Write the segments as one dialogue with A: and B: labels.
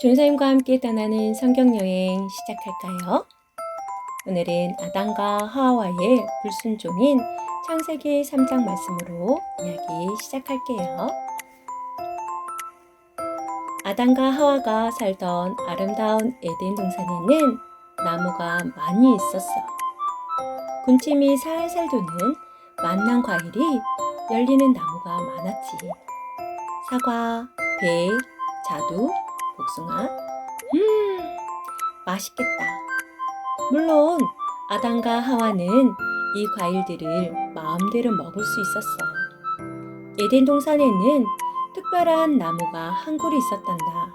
A: 준사님과 함께 떠나는 성경여행 시작할까요? 오늘은 아담과 하와의 불순종인 창세기 3장 말씀으로 이야기 시작할게요. 아담과 하와가 살던 아름다운 에덴 동산에는 나무가 많이 있었어. 군침이 살살 도는 만난 과일이 열리는 나무가 많았지. 사과, 배, 자두, 복숭아. 음, 맛있겠다. 물론 아담과 하와는 이 과일들을 마음대로 먹을 수 있었어. 에덴 동산에는 특별한 나무가 한 그루 있었단다.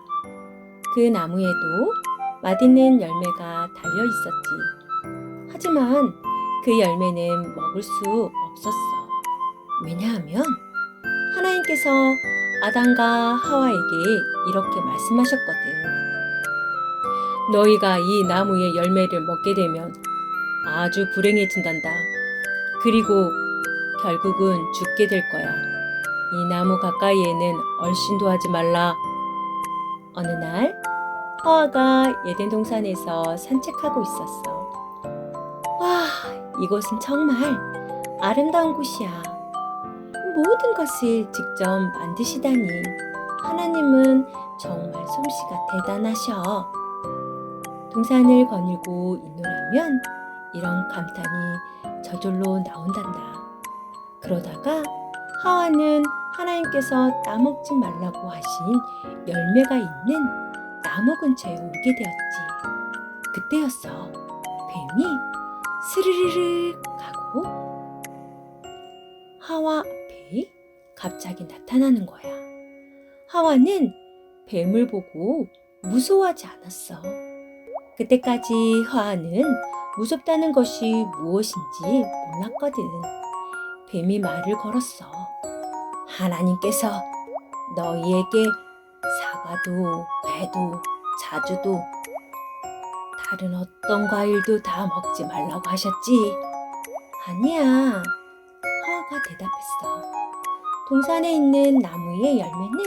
A: 그 나무에도 맛있는 열매가 달려 있었지. 하지만 그 열매는 먹을 수 없었어. 왜냐하면 하나님께서 아담과 하와에게 이렇게 말씀하셨거든. 너희가 이 나무의 열매를 먹게 되면 아주 불행해진단다. 그리고 결국은 죽게 될 거야. 이 나무 가까이에는 얼씬도 하지 말라. 어느 날 하와가 예덴 동산에서 산책하고 있었어. 와, 이곳은 정말 아름다운 곳이야. 모든 것을 직접 만드시다니 하나님은 정말 솜씨가 대단하셔. 동산을 거닐고 있노라면 이런 감탄이 저절로 나온단다. 그러다가 하와는 하나님께서 따먹지 말라고 하신 열매가 있는 나무 근처에 오게 되었지. 그때였어. 뱀이 스르르르 가고 하와 갑자기 나타나는 거야. 하와는 뱀을 보고 무서워하지 않았어. 그때까지 하와는 무섭다는 것이 무엇인지 몰랐거든. 뱀이 말을 걸었어. 하나님께서 너희에게 사과도, 배도, 자주도, 다른 어떤 과일도 다 먹지 말라고 하셨지. 아니야. 하와가 대답했어. 동산에 있는 나무의 열매는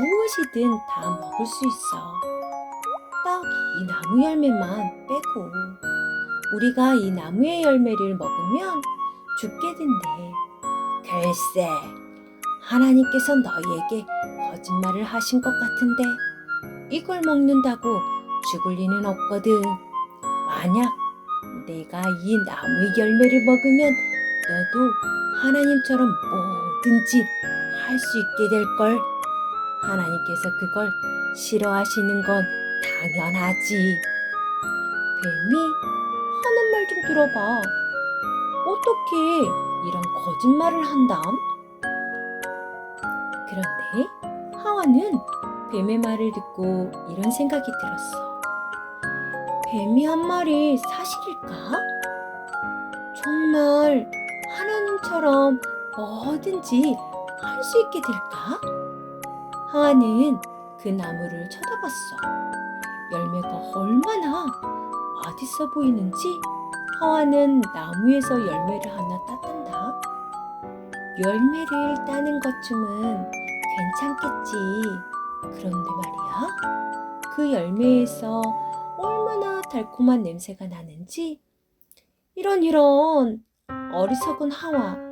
A: 무엇이든 다 먹을 수 있어. 딱 이 나무 열매만 빼고 우리가 이 나무의 열매를 먹으면 죽게 된대. 글쎄, 하나님께서 너희에게 거짓말을 하신 것 같은데 이걸 먹는다고 죽을 리는 없거든. 만약 내가 이 나무의 열매를 먹으면 너도 하나님처럼 뭐 든지 할 수 있게 될 걸. 하나님께서 그걸 싫어하시는 건 당연하지. 뱀이 하는 말 좀 들어봐. 어떻게 이런 거짓말을 한담? 그런데 하와는 뱀의 말을 듣고 이런 생각이 들었어. 뱀이 한 말이 사실일까? 정말 하나님처럼 뭐든지 할 수 있게 될까? 하와는 그 나무를 쳐다봤어. 열매가 얼마나 맛있어 보이는지 하와는 나무에서 열매를 하나 땄단다. 열매를 따는 것쯤은 괜찮겠지. 그런데 말이야. 그 열매에서 얼마나 달콤한 냄새가 나는지 이런 이런 어리석은 하와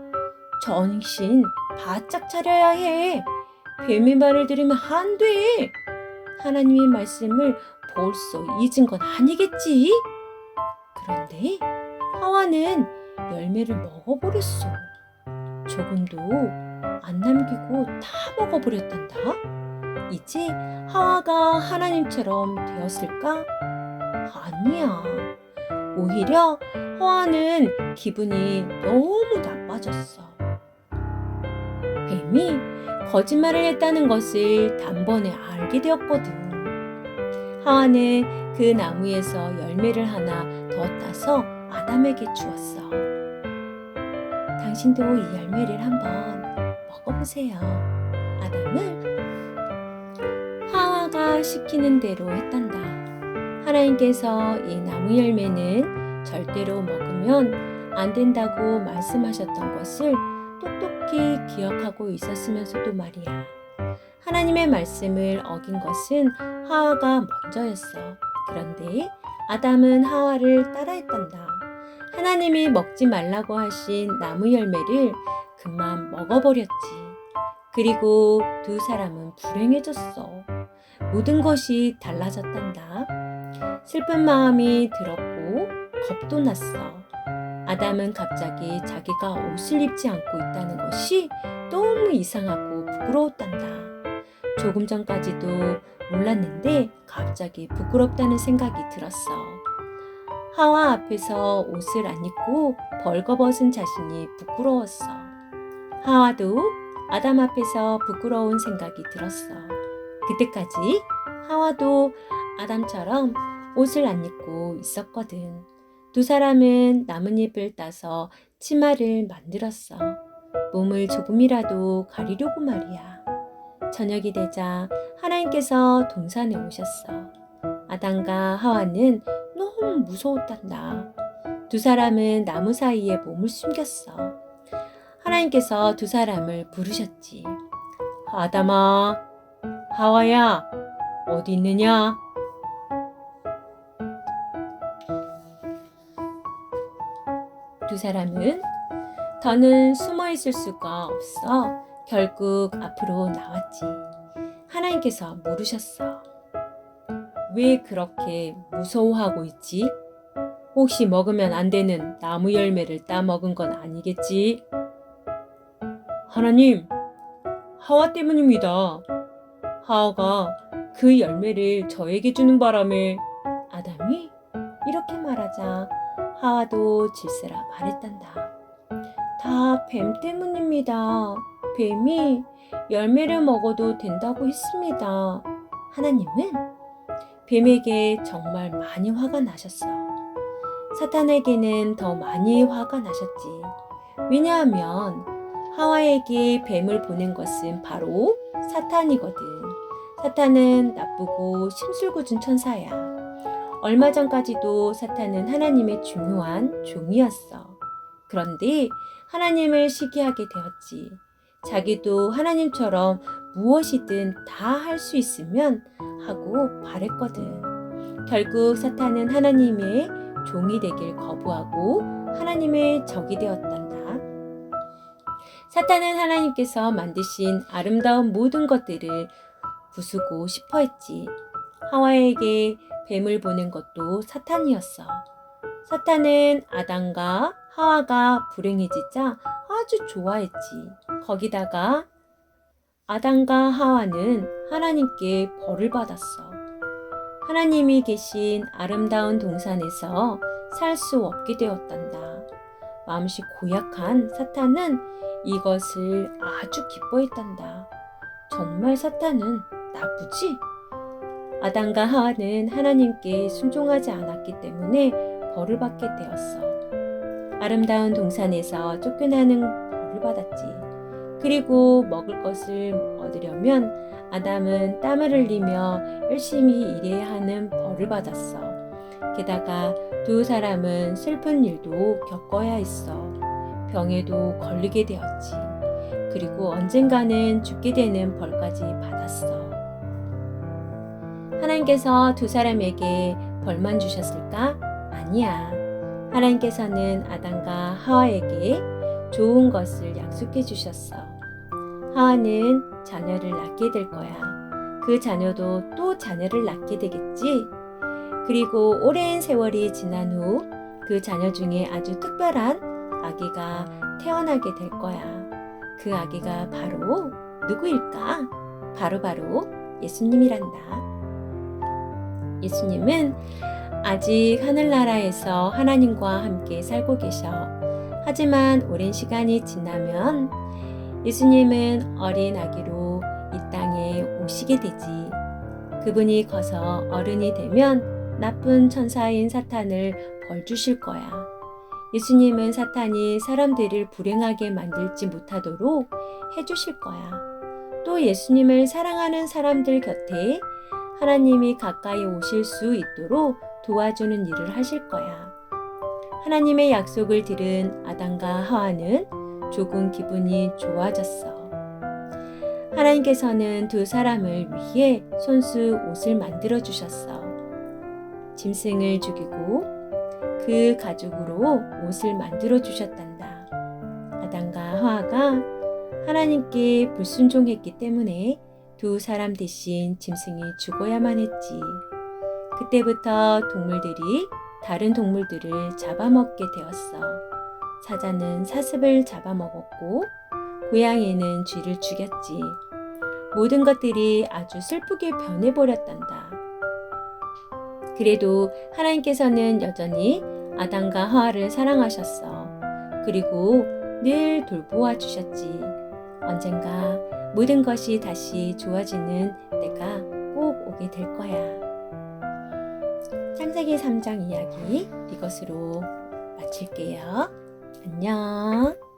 A: 정신 바짝 차려야 해. 뱀의 말을 들으면 안 돼. 하나님의 말씀을 벌써 잊은 건 아니겠지? 그런데 하와는 열매를 먹어버렸어. 조금도 안 남기고 다 먹어버렸단다. 이제 하와가 하나님처럼 되었을까? 아니야. 오히려 하와는 기분이 너무 나빠졌어. 뱀이 거짓말을 했다는 것을 단번에 알게 되었거든. 하와는 그 나무에서 열매를 하나 더 따서 아담에게 주었어. 당신도 이 열매를 한번 먹어보세요. 아담은 하와가 시키는 대로 했단다. 하나님께서 이 나무 열매는 절대로 먹으면 안 된다고 말씀하셨던 것을 똑똑히 기억하고 있었으면서도 말이야. 하나님의 말씀을 어긴 것은 하와가 먼저였어. 그런데 아담은 하와를 따라했단다. 하나님이 먹지 말라고 하신 나무 열매를 그만 먹어버렸지. 그리고 두 사람은 불행해졌어. 모든 것이 달라졌단다. 슬픈 마음이 들었고 겁도 났어. 아담은 갑자기 자기가 옷을 입지 않고 있다는 것이 너무 이상하고 부끄러웠단다. 조금 전까지도 몰랐는데 갑자기 부끄럽다는 생각이 들었어. 하와 앞에서 옷을 안 입고 벌거벗은 자신이 부끄러웠어. 하와도 아담 앞에서 부끄러운 생각이 들었어. 그때까지 하와도 아담처럼 옷을 안 입고 있었거든. 두 사람은 나뭇잎을 따서 치마를 만들었어. 몸을 조금이라도 가리려고 말이야. 저녁이 되자 하나님께서 동산에 오셨어. 아담과 하와는 너무 무서웠단다. 두 사람은 나무 사이에 몸을 숨겼어. 하나님께서 두 사람을 부르셨지. 아담아, 하와야, 어디 있느냐? 두 사람은 더는 숨어 있을 수가 없어 결국 앞으로 나왔지. 하나님께서 물으셨어. 왜 그렇게 무서워하고 있지? 혹시 먹으면 안 되는 나무 열매를 따 먹은 건 아니겠지? 하나님, 하와 때문입니다. 하와가 그 열매를 저에게 주는 바람에 아담이 이렇게 말하자 하와도 질세라 말했단다. 다 뱀 때문입니다. 뱀이 열매를 먹어도 된다고 했습니다. 하나님은 뱀에게 정말 많이 화가 나셨어. 사탄에게는 더 많이 화가 나셨지. 왜냐하면 하와에게 뱀을 보낸 것은 바로 사탄이거든. 사탄은 나쁘고 심술궂은 천사야. 얼마 전까지도 사탄은 하나님의 중요한 종이었어. 그런데 하나님을 시기하게 되었지. 자기도 하나님처럼 무엇이든 다 할 수 있으면 하고 바랬거든. 결국 사탄은 하나님의 종이 되길 거부하고 하나님의 적이 되었단다. 사탄은 하나님께서 만드신 아름다운 모든 것들을 부수고 싶어 했지. 하와에게 뱀을 보낸 것도 사탄이었어. 사탄은 아담과 하와가 불행해지자 아주 좋아했지. 거기다가 아담과 하와는 하나님께 벌을 받았어. 하나님이 계신 아름다운 동산에서 살 수 없게 되었단다. 마음씨 고약한 사탄은 이것을 아주 기뻐했단다. 정말 사탄은 나쁘지? 아담과 하와는 하나님께 순종하지 않았기 때문에 벌을 받게 되었어. 아름다운 동산에서 쫓겨나는 벌을 받았지. 그리고 먹을 것을 얻으려면 아담은 땀을 흘리며 열심히 일해야 하는 벌을 받았어. 게다가 두 사람은 슬픈 일도 겪어야 했어. 병에도 걸리게 되었지. 그리고 언젠가는 죽게 되는 벌까지 받았어. 하나님께서 두 사람에게 벌만 주셨을까? 아니야. 하나님께서는 아담과 하와에게 좋은 것을 약속해 주셨어. 하와는 자녀를 낳게 될 거야. 그 자녀도 또 자녀를 낳게 되겠지? 그리고 오랜 세월이 지난 후 그 자녀 중에 아주 특별한 아기가 태어나게 될 거야. 그 아기가 바로 누구일까? 바로바로 바로 예수님이란다. 예수님은 아직 하늘나라에서 하나님과 함께 살고 계셔. 하지만 오랜 시간이 지나면 예수님은 어린 아기로 이 땅에 오시게 되지. 그분이 커서 어른이 되면 나쁜 천사인 사탄을 벌 주실 거야. 예수님은 사탄이 사람들을 불행하게 만들지 못하도록 해주실 거야. 또 예수님을 사랑하는 사람들 곁에 하나님이 가까이 오실 수 있도록 도와주는 일을 하실 거야. 하나님의 약속을 들은 아담과 하와는 조금 기분이 좋아졌어. 하나님께서는 두 사람을 위해 손수 옷을 만들어 주셨어. 짐승을 죽이고 그 가죽으로 옷을 만들어 주셨단다. 아담과 하와가 하나님께 불순종했기 때문에 두 사람 대신 짐승이 죽어야만 했지. 그때부터 동물들이 다른 동물들을 잡아먹게 되었어. 사자는 사슴을 잡아먹었고, 고양이는 쥐를 죽였지. 모든 것들이 아주 슬프게 변해버렸단다. 그래도 하나님께서는 여전히 아담과 하와를 사랑하셨어. 그리고 늘 돌보아 주셨지. 언젠가 모든 것이 다시 좋아지는 때가 꼭 오게 될 거야. 창세기 3장 이야기 이것으로 마칠게요. 안녕.